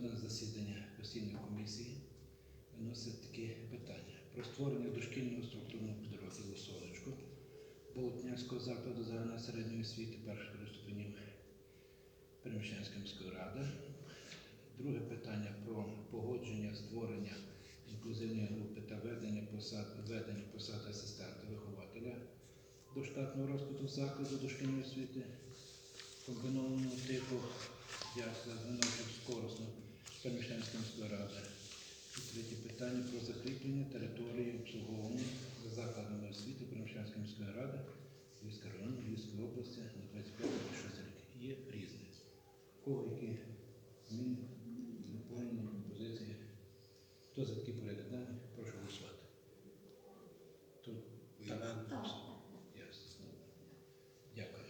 на засідання постійної комісії виносить такі питання про створення дошкільного структурного підрозділу «Сонечко» Болотнянського закладу загальної середньої освіти перших ступенів Переміщенської міської ради. Друге питання про погодження створення інклюзивної групи та ведення посад, ведення посад асистента вихователя до штатного розкладу закладу дошкільної освіти комбінованого типу ясла звиночок скоросно Переміщенської міської ради. І третє питання про закріплення території обслуговування за закладами освіти Переміщенської міської ради Львівського району Львівської області на 25-26 років. Є різне. У Кого які зміни, доповнення, пропозиції? Хто за такий порядок денний? Прошу голосувати. Тут. Ясно. Дякую.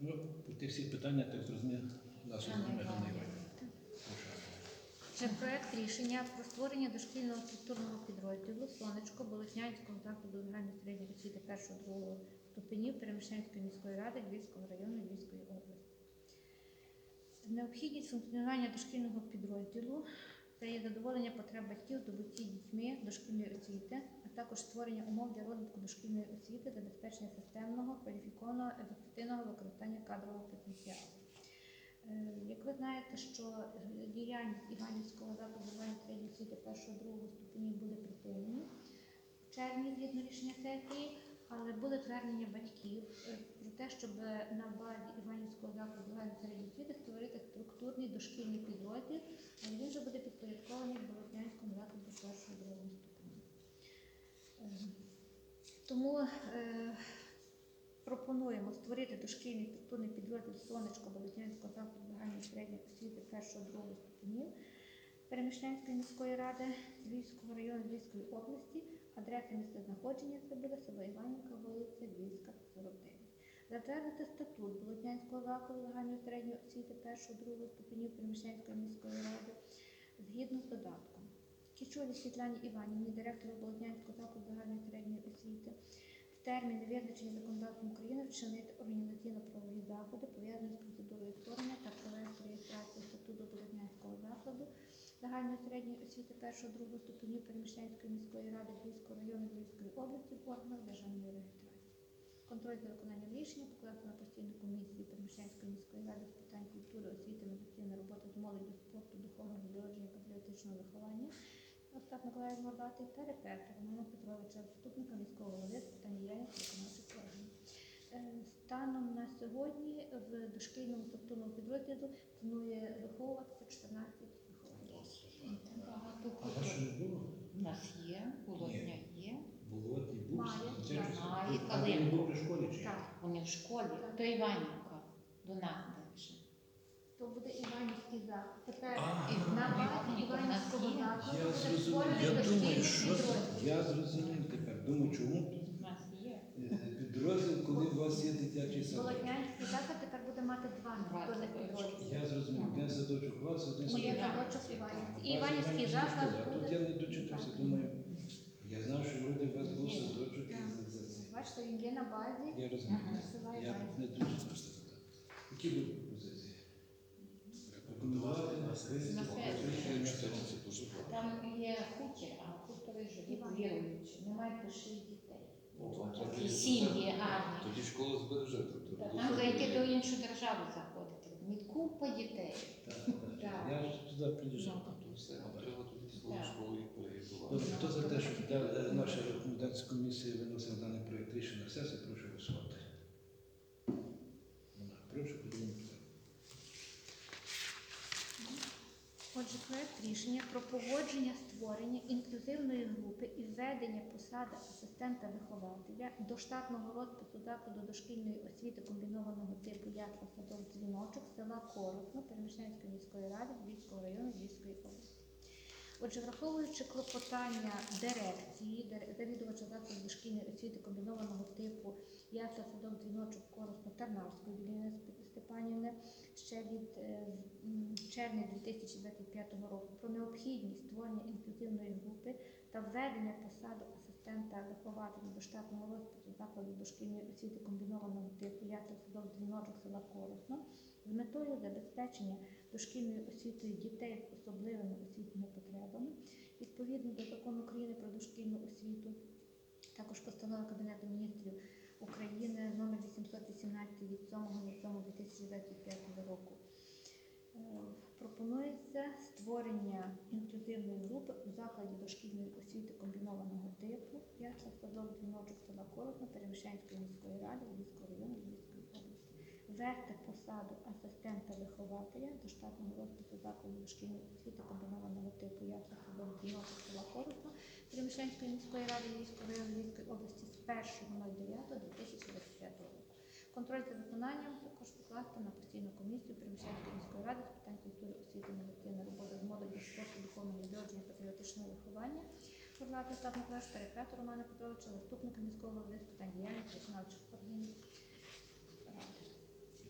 Ну, ті всі питання, так зрозумів, нашу проект рішення про створення дошкільного структурного підрозділу Сонечко Болотнянського закладу загальної середньої освіти першого другого ступенів Перемишлянської міської ради Львівського району Львівської області. Необхідність функціонування дошкільного підрозділу це є задоволення потреб батьків здобутті дітьми дошкільної освіти, а також створення умов для розвитку дошкільної освіти, забезпечення системного, кваліфікованого, ефективного використання кадрового потенціалу. Е, Як ви знаєте, що е, діяльність Іванівського закладу середньої освіти першого другого ступенів буде припинена в червні згідно рішення сесії, але були звернення батьків е, про те, щоб на базі Іванівського закладу середньої освіти створити структурний дошкільний підрозділ, але він вже буде підпорядкований Болотнянському закладу першого другого ступеню. Е, Тому пропонуємо створити дошкільний структурний підрозділ сонечко Болотнянського закладу загальної середньої освіти першого другого ступенів Перемішлянської міської ради Львівського району Львівської області. Адреса місця знаходження це буде село Іванівка, вулиця Львівська, 49. Затвердити статут Болотнянського закладу загальної середньої освіти першого другого ступенів Перемішлянської міської ради згідно з додатком. Кічові Світлані Іванівні, директору Болотнянського закладу загальної середньої освіти, терміни, визначені законодавством України, вчинити організаційно-правові заходи, пов'язані з процедурою створення та провести реєстрацію статуту Болотнянського закладу загальної середньої освіти першого другого ступенів Переміщенської міської ради Львівського району Львівської області в органах державної реєстрації. Контроль за виконанням рішення покласти на постійну комісію Переміщенської міської ради з питань культури, освіти, медицини, роботи з молоддю, спорту, духовного відродження, патріотичного виховання. Остап Миколаїв Горбатий Репетра Романа Петровича, заступника міського голови з питань діяльності виконавчих органів. Е, Станом на сьогодні в дошкільному структурному підрозділу планує виховуватися 14 вихованців. Багато А вашого не було? У нас є, Володня є. Болотний був. Має, Це так. щось- Має, А він Калинко. був при школі чи? Так, Вони в школі. То Іванівка до нас. То буде Іванівський заклад. Тепер на базі Іванівського закладу Я буде зрозумів. створений Я думаю, дошкільний що підрозділ. Я зрозумів тепер. Думаю, чому У нас є. е, підрозділ, коли у вас є дитячий садок. Володнянський заклад тепер буде мати два структурних підрозділи. Я зрозумів, один садочок у вас, один Моє садочок. садочок Іванівський. І Іванівський заклад тут буде. я не дочитався, думаю, я знав, що люди у вас був садочок і за- це. Бачите, він є на базі Я розумію. Ага. Я Іванівський. не дочитався. Які будуть? Там є хутір, а хутори живуть віруючі. Немає пиши дітей. Такі сім'ї гарні. Тоді школа збереже. тобто Та буде Там зайти до іншої держави заходити. Ні, купа дітей. Так. Я ж туди приїжджав. Ну. То все, нам треба тоді свою Так. школу і переїздувати. Добре, хто за те, щоб да- наша рекомендація комісії виносила даний проєкт рішення на сесію, прошу голосувати. Нема. Прошу підтримати. Отже, рішення про погодження створення інклюзивної групи і введення посади асистента вихователя до штатного розпису закладу дошкільної освіти комбінованого типу ясла садок дзвіночок села Коротно Переміщенської міської ради Львівського району Львівської області. Отже, враховуючи клопотання дирекції, завідувача закладу дошкільної освіти комбінованого типу ясла садок дзвіночок Коросно Тарнавської Степанівни ще від е, червня 2025 року про необхідність створення інклюзивної групи та введення посади асистента вихователя до штатного розпису закладів дошкільної освіти комбінованого типу ясел садок дзвіночок села Коротно з метою забезпечення дошкільною освітою дітей з особливими освітніми потребами. Відповідно до закону України про дошкільну освіту, також постанова Кабінету міністрів України номер 818 від 7.07.2025 року. Е, Пропонується створення інклюзивної групи у закладі дошкільної освіти комбінованого типу ясла садок дзвіночок села Коротно Переміщенської міської ради Львівського району Львівської області. Ввести посаду асистента вихователя до штатного розпису закладу дошкільної освіти комбінованого типу ясла садок дзвіночок села Коротно Переміщенської міської ради Львівського району Львівської області з 1.09.2025 року. Контроль за виконанням також покласти на постійну комісію Приміщенської міської ради з питань культури, освіти, медицини, роботи з молоді, спорту, духовного відродження, патріотичного виховання. Горлати Остап Миколаївич, Перекрету Романа Петровича, заступника міського голови з питань діяльності виконавчих органів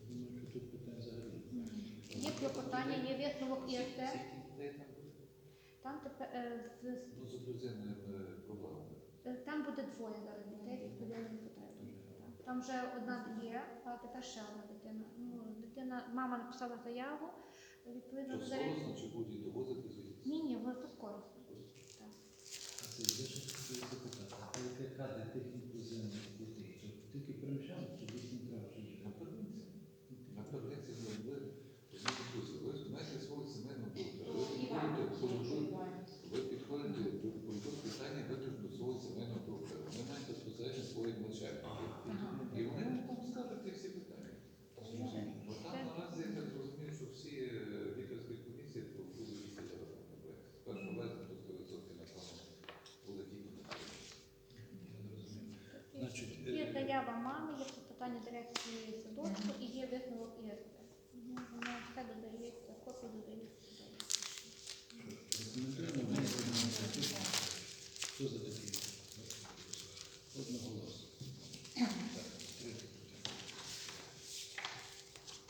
думаю, що тут питань взагалі. Є клопотання, є висновок дітей там тепер е, з Ну, з інклюзивними проблемами. Е, Там буде двоє зараз дітей потребами. Так. Там вже одна є, а тепер ще одна дитина. Ну, дитина, мама написала заяву, відповідно То зараз. сложно чи будуть доводити звідси? Ні, ні, воно тут скоро. Так. А це я ще хотів запитати, а яка кадри тих інклюзивних дітей? Тобто тільки переміщали, чи дійсно треба вже їх? На первинці. На первинці ви ви ви знаєте свого сімейного доктора. Ви підходите, ви підходите, ви підходите питання виключно до свого сімейного доктора. Ви маєте безпосередньо своїх начальників. І вони вам там скажуть ті всі питання. Бо там наразі я так розумію, що всі е, лікарські комісії будуть їздити на З 1 березня до 100% напевно буде діти. Я не розумію. Значить, е, Є заява мами, є дирекції садочку і є висновок. Ну, Воно все додається, копії додається. Хто за такий? Одноголосно.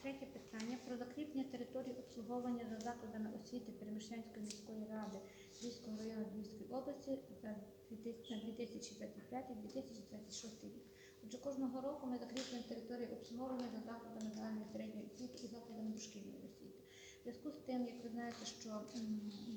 Третє питання. Про закріплення території обслуговування за закладами освіти Перемишлянської міської ради Львівського району Львівської області на 2025-2026 рік. Отже, кожного року ми закріплюємо території обслуговування за закладами загальної середньої освіти і закладами дошкільної освіти. В зв'язку з тим, як ви знаєте, що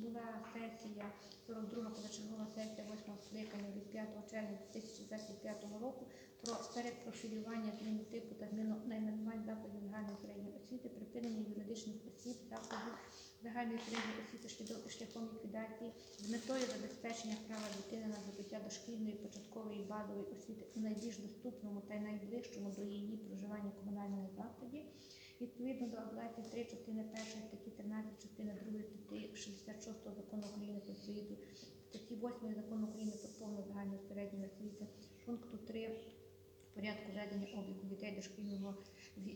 була сесія, 42 позачергова сесія 8 скликання від 5 червня 2025 року про перепрофілювання зміну типу та зміну найменувань закладів загальної середньої освіти, припинення юридичних осіб закладів загальної середньої освіти шляхом- ліквідації з метою забезпечення права дитини на здобуття дошкільної початкової базової освіти у найбільш доступному та найближчому до її проживання комунальному закладі. Відповідно до абзаців 3 частини 1 статті 13 частини 2 статті 66 закону України про освіту, статті 8 закону України про повну загальну середню освіту, пункту 3 порядку ведення обліку дітей дошкільного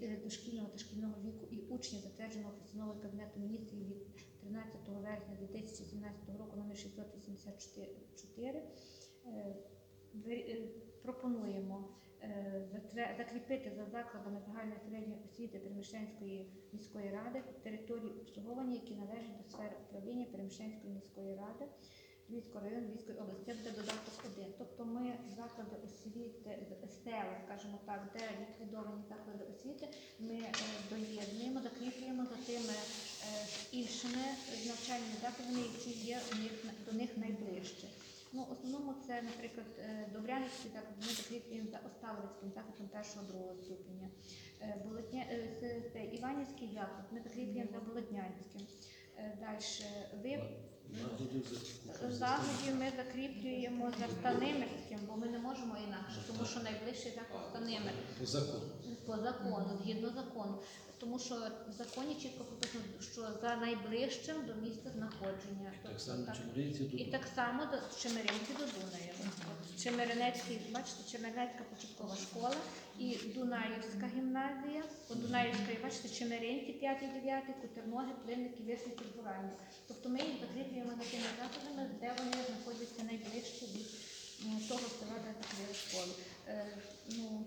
е, дошкільного та шкільного віку і учнів, затвердженого постановою Кабінету міністрів від 13 вересня 2017 року номер 684, е, е, пропонуємо закріпити за закладами загальної середньої освіти Переміщенської міської ради території обслуговування, які належать до сфери управління Переміщенської міської ради. Львівського району Львівської області. Це буде додаток один. Тобто ми заклади освіти, села, скажімо так, де ліквідовані заклади освіти, ми е, доєднуємо, закріплюємо за тими е, іншими навчальними закладами, які є у них, до них найближче. Ну, в основному це, наприклад, е, Добрянський заклад, ми закріплюємо за Осталовицьким закладом першого другого ступеня. Болотня, Іванівський заклад, ми закріплюємо за Болотнянським. Далі, ви Заходів ми закріплюємо за Станимирським, бо ми не можемо інакше, тому що найближчий заклад Станимир по закону. по закону, згідно закону. Тому що в законі чітко прописано, що за найближчим до місця знаходження. Так Тобто, само так. чемеринці І так само до Чемеринки до Дунаєва. От Чемеринецький, бачите, Чемеринецька початкова школа і Дунаївська гімназія. По Дунаївська, бачите, Чемеринці 5-9, Кутерноги, Плинники, Вишники, Збиральні. Тобто ми їх закріплюємо за тими закладами, де вони знаходяться найближче від того села, де закрили школу. Е, ну,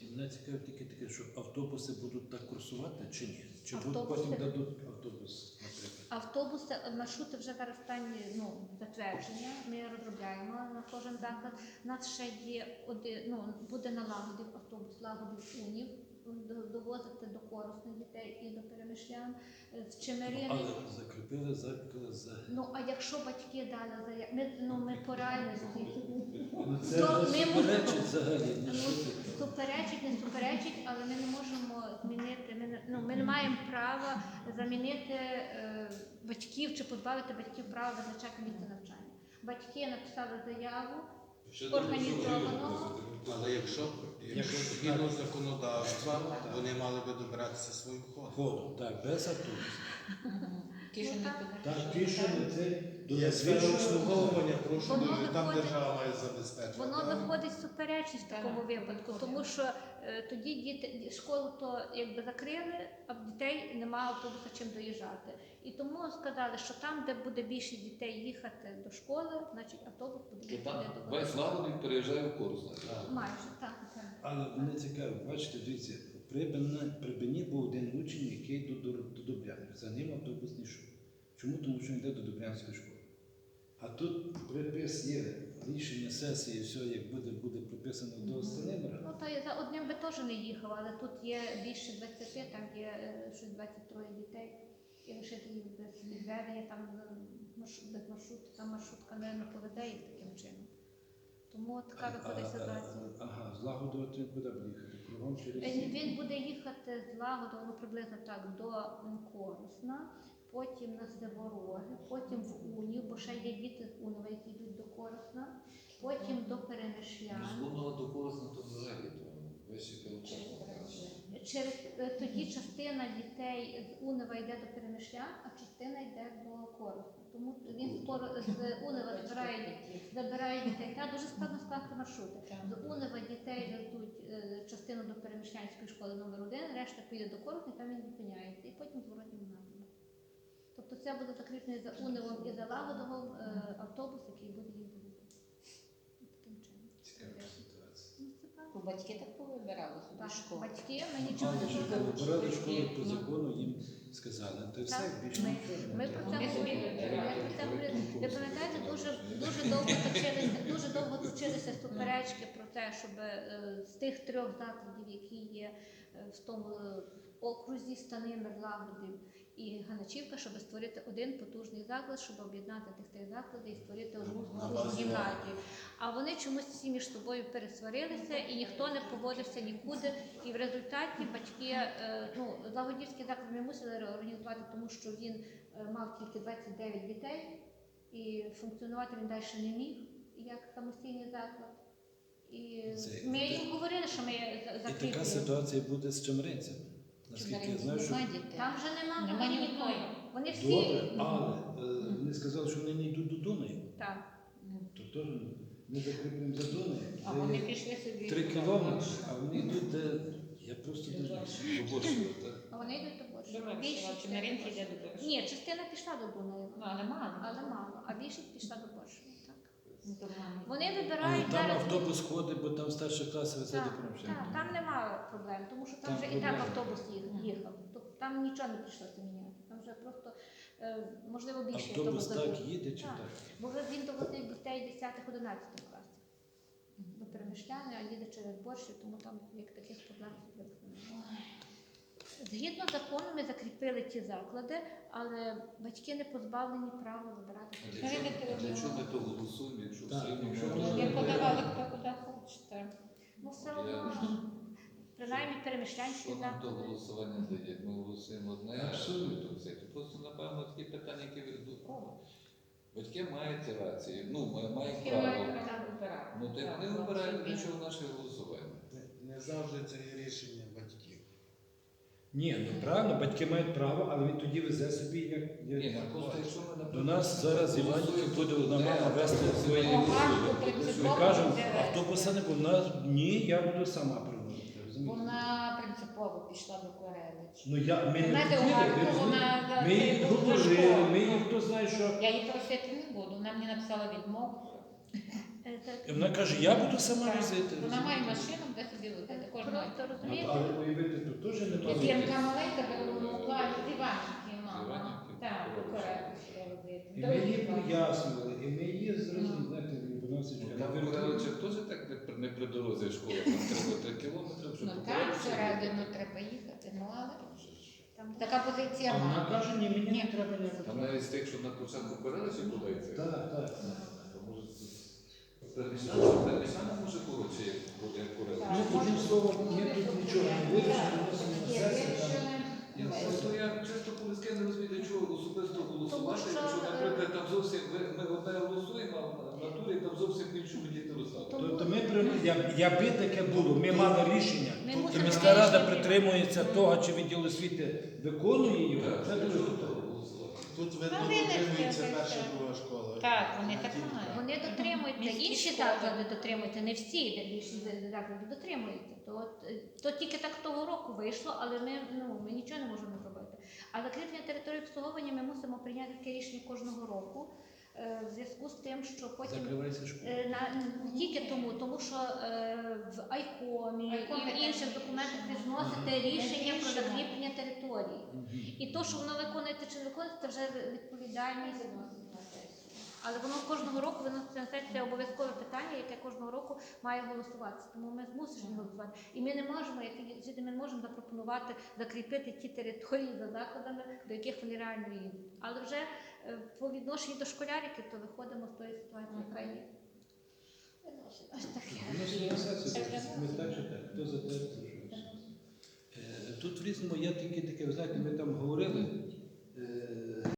І мене цікавить тільки таке, що автобуси будуть так курсувати чи ні? Чи будуть Автобуси- потім дадуть автобус, наприклад? Автобуси, маршрути вже зараз стані ну, затвердження. Ми розробляємо на кожен заклад. У нас ще є один, ну, буде налагодив автобус, лагодив унів, до- довозити до корисних дітей і до перемишлян. Е, З Чемерини. Але закріпили заклад за. Ну а якщо батьки дали заяву, ми, ну, ми по реальності. Ну це То суперечить взагалі. Ну, ні, що ти. суперечить, не суперечить, але ми не можемо змінити. Ми не, ну, ми не маємо права замінити е, батьків чи позбавити батьків права визначати місце навчання. Батьки написали заяву, організовано. Але якщо, якщо згідно законодавства, вони мали би добиратися своїм ходом. Ходом, так, без автобусу. Ті, що Ну, ті, що не це Є сфера обслуговування, прошу Воно дуже, там виходить- держава має забезпечити. Воно виходить суперечність в такому так, випадку, тому що е, тоді діти школу то якби закрили, а в дітей немає автобуса чим доїжджати. І тому сказали, що там, де буде більше дітей їхати до школи, значить автобус буде То їхати там до весь лагодник переїжджає в Корсунь. майже так. так. Але мене цікаво, бачите, дивіться, при Бені був один учень, який йде до, до Добрянки. За ним автобус не йшов. Чому? Тому що він йде до Добрянської школи. А тут припис є рішення сесії, все як буде, буде приписано до Станимира. Ну, та й за одним би теж не їхав, але тут є більше 20, там є е, щось 23 дітей. І лишити їх без відведення, там е, без маршруту, там маршрутка не, поведе їх таким чином. Тому така виходить ситуація. Ага, злагодувати він куди буде їхати? Кругом через Е. Він буде їхати з Лагодова, ну приблизно так, до м, Коросна, потім на Здевороги, потім в Унів, бо ще є діти з Унова, які йдуть до Коросна, потім до Перемишлян. Зломного до Корсуня то взагалі, то який Через е, тоді частина дітей з Унева йде до Перемишлян, а частина йде до Коросна. Тому він з з Унева забирає, забирає дітей. Та дуже складно скласти маршрути. З Унева дітей везуть е, частину до Перемишлянської школи номер 1 решта поїде до Коросна, і там він зупиняється, і потім зворотнім напрямку. Тобто це буде закріплений за Уневом і за Лагодовом е, автобус, який буде возити. Таким чином. Цікава ситуація. Ну, це Батьки так повибирали собі Так, школу. батьки, ми нічого не ж можемо. вибирали школи по Ну. закону, їм сказали, то все Так, більше ми- нічого. Ми про це Вони говорили. Ми про це говорили. Ви пам'ятаєте, дуже дуже довго точилися, дуже довго точилися суперечки про те, щоб е, з тих трьох закладів, які є е, в тому е, окрузі Станимир, Лагодів і Ганачівка, щоб створити один потужний заклад, щоб об'єднати тих три заклади і створити одну базі гімназію. А вони чомусь всі між собою пересварилися, і ніхто не погодився нікуди. І в результаті батьки, е, ну, Лагодівський заклад ми мусили реорганізувати, тому що він е, мав тільки 29 дітей, і функціонувати він далі не міг як самостійний заклад. І Це- ми їм говорили, що ми за- І така ситуація буде з чимринцями. Наскільки я знаю, що дітей. Там вже нема, Нема ні нікого. Вони всі добре, але е, вони сказали, що вони не йдуть до Дунаю. так. То теж ми закріплюємо за Дунаю. А вони пішли собі. Три кілометри, а вони йдуть де. Я просто не знаю. Поборщили, так? А вони йдуть до Більшість- чи йде до Борща? Ні, частина пішла до Дунаєва, Ну, але мало. але мало, а більшість пішла до Борща. Вони Але вибирають там зараз. автобус ходить, бо там старші класи везе до Так, Промшенка. так, там немає проблем, тому що там, Там вже і так проблем. автобус їх- їхав. Тобто там нічого не прийшлося міняти. Там вже просто е, можливо більше Автобус так їде чи Так. так? Бо вже він довозив дітей 10-11 класів до перемишляни, а їде через борщі, тому там як таких проблем немає. Згідно закону, ми закріпили ті заклади, але батьки не позбавлені права вибирати. А для чого- а Для чого ми то голосуємо, якщо Так, все якщо ми воно- Ви подавали хто куди хочете. Ну все одно, принаймні перемишлянські Що нам то заклади. голосування дає? Ми голосуємо одне, а Абсолютно. то все. Це Просто, напевно, такі питання, які ведуть право. Батьки мають рацію, ну, ма- мають Батьки право. мають право вибирати. Ну, так вони вибирають, для чого наше голосування. Не- завжди це є рішення. Ні, ну правильно, батьки мають право, але він тоді везе собі як. як- Ні, ну просто якщо ми, До наприклад, нас зараз Іванівки буде одна мама вести свої всі Ага, весілля. по принципово Ми кажемо, автобуса не буде. Нас ні, я буду сама приводити. розумієте? Вона принципово пішла до Корелич. Ну я ми не Знаєте, хотіли, у ви розумієте? вона ми дуже говорили, ми їх хто знає, що. Я її просити не буду. Вона мені написала відмову. І вона каже, я буду сама Так. возити. Вона має машину, де собі возити кожного. Просто Ну, розумієте, Але уявити, тут теж не Дитинка маленька, де могла з Іванівки, мама. Так, що. І ми їй пояснювали, і ми її. Ну, Там в теж так не при- не при дорозі школа, там треба 3 кілометри, щоб Ну так, всередину треба їхати, ну але там така позиція А вона каже, ні, мені не треба ніякого. Там навіть з тих, що на початку Кореличі куди йти. Так, так. Може коротше, як як Корелич. Ну, одним словом, ми тут нічого не вирішили, сесію. Я просто я чисто не розумію, для чого особисто голосувати, Тому що, якщо, е, наприклад, там зовсім ви- ми одне голосуємо, а в натурі там зовсім іншому діти розставили. Тобто ми при- я- якби таке було, ми мали рішення, Ми і мусимо міська рада притримується того, чи відділ освіти виконує його. Це дуже добре. Тут видно, дотримується перша друга школа. Так, вони так мають. Вони дотримуються, інші заклади дотримуються, не всі більшість заклади дотримуються. То, е, то тільки так того року вийшло, але ми, ну, ми нічого не можемо зробити. А закріплення території обслуговування ми мусимо прийняти таке рішення кожного року в зв'язку з тим, що потім. Закривається школа. Е, На не тільки тому, тому що е, в айкомі Айком і в інших документах ви зносите рішення про Рішення. закріплення території. І то, що воно виконується чи не виконується, це вже відповідальність. Але воно кожного року виноситься на сесію, це обов'язкове питання, яке кожного року має голосуватися. Тому ми змусимо голосувати. І ми не можемо, як діти, ми не можемо запропонувати закріпити ті території за закладами, до яких вони реально їдуть. Але вже е, по відношенню до школяриків, то виходимо з тої ситуації, яка є. Ось таке. Виносимо на сесію, ми так чи так. Хто за те, хто що. Е, Тут в різному є тільки таке, ви знаєте, ми там говорили,